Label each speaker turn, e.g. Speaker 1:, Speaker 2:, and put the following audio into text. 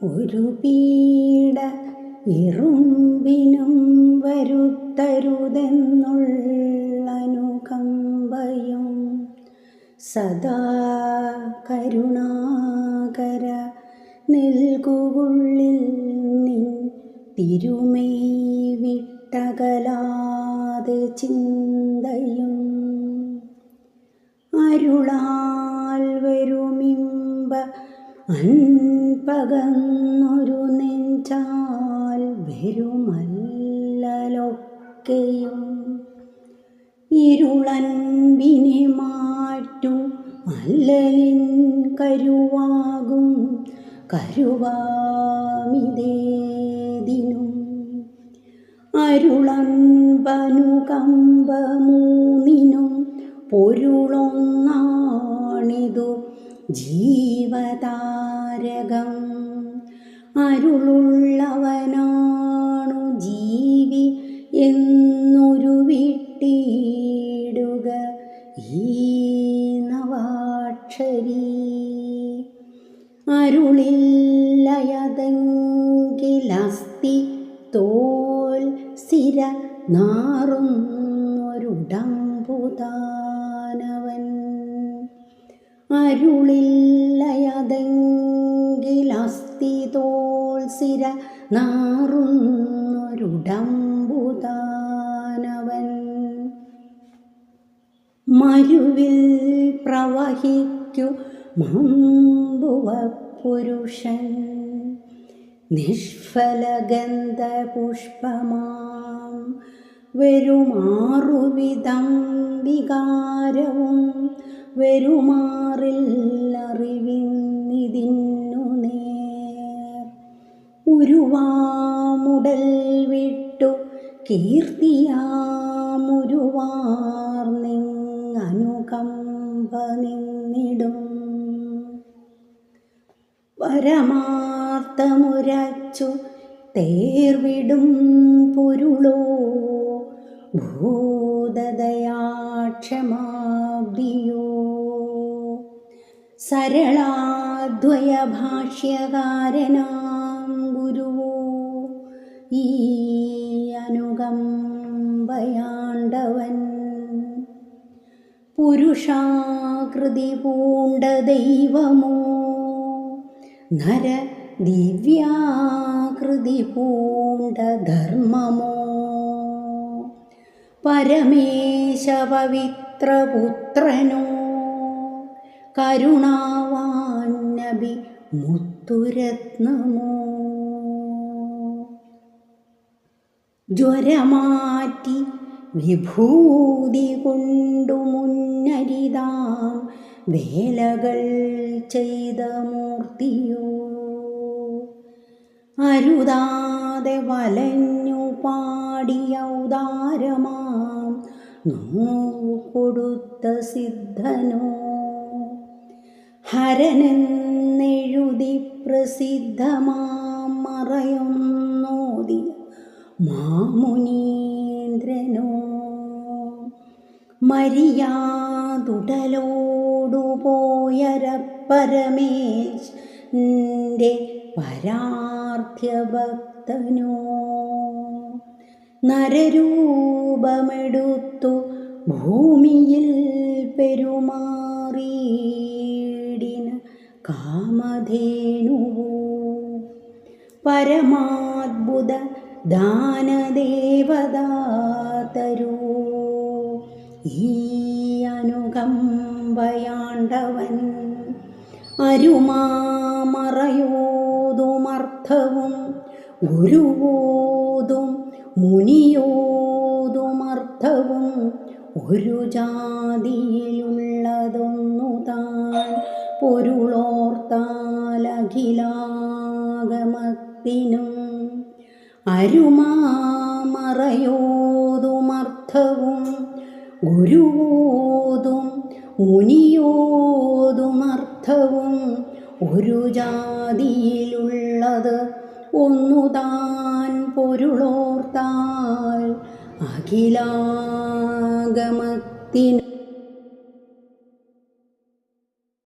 Speaker 1: ഒരു പീഡ ഇറുമ്പിനും വരുത്തരുതെന്നുള്ള അനുകമ്പയും സദാ കരുണാകര നൽകുകുള്ളിൽ നിൻ തിരുമൈ വിട്ടകലാതെ ചിന്തയും അരുളാൽ വരുമിമ്പ അൻപകന്നൊരു നെഞ്ചാൽ വരുമല്ലലൊക്കെയും. ഇരുളൻപിനെ മാറ്റും മല്ലലിൻ കരുവാകും കരുവാമിതേതിനും. അരുളൻപനുകമ്പമൂന്നിനും പൊരുളൊന്നാണിതു ജീവതാരകം. അരുളുള്ളവനാണു ജീവി എന്നൊരു വിട്ടിടുക ഈ നവാക്ഷരി അരുളില്ലയതെങ്കിലസ്തി തോൽ സ്ഥിര നാറുന്നൊരുടമ്പുതാനവൻ. അരുളില്ലയതെങ്കിലസ്തി തോൽ സിര നാറുന്നൊരുടമ്പുതാനവൻ. മരുവിൽ പ്രവഹിക്കു മമ്പുവ പുരുഷൻ നിഷ്ഫലഗന്ധപുഷ്പമാം. വെരുമാറുവിധം വികാരവും നേർ ഉരുവാമുടൽ വിട്ടു. കീർത്തിയാമുരുവാർന്നിങ്ങനുകമ്പ നിന്നിടും പരമാർത്ഥമുരച്ചു തേർവിടും പൊരുളോ. ഭൂതദയാക്ഷമാബ്ദിയോ സരളാദ്വയഭാഷ്യകാരനാം ഗുരുവോ ഈ അനുകമ്പയാണ്ടവൻ പുരുഷാകൃതി പൂണ്ട ദൈവമോ? നര ദിവ്യാകൃതി പൂണ്ട ധർമ്മമോ? പരമേശ പവിത്രപുത്രനോ? കരുണാവാന്നബി മുത്തുരത്നമോ? ജ്വരമാറ്റി വിഭൂതി കൊണ്ടു മുന്നരിതാം വേലകൾ ചെയ്ത മൂർത്തിയോ. അരുതാതെ വലഞ്ഞു പാടിയ ഉദാരമാം നോ കൊടുത്ത സിദ്ധനോ. ഹരനെന്നെഴുതി പ്രസിദ്ധമാം മറയൊന്നോതിയ മാമുനീന്ദ്രനോ മരിയാതുടലോടുപോയരപ്പരമേശ് പരാർത്ഥ്യഭക്തനോ നരരൂപമെടുത്തു ഭൂമിയിൽ പെരുമാറിയിടിന കാമധേനുവോ. പരമാത്ഭുത ദാനദേവദാതരൂ ഈ അനുകമ്പയാണ്ടവൻ അരുമാമറയോതുമർത്ഥവും ഗുരുവോതും മുനിയോതുമർത്ഥവും ഒരു ജാതിയിലുള്ളതൊന്നു താൻ പൊരുളോർത്താലഖിലാഗമത്തിനും അരുമാമറയോതുമർത്ഥവും ഗുരുവോതും മുനിയോതുമർത്ഥവും ഒരു ജാതിയിലുള്ളത് ഒന്നു താൻ പൊരുളോർത്താൽ അഖിലാഗമത്തിനും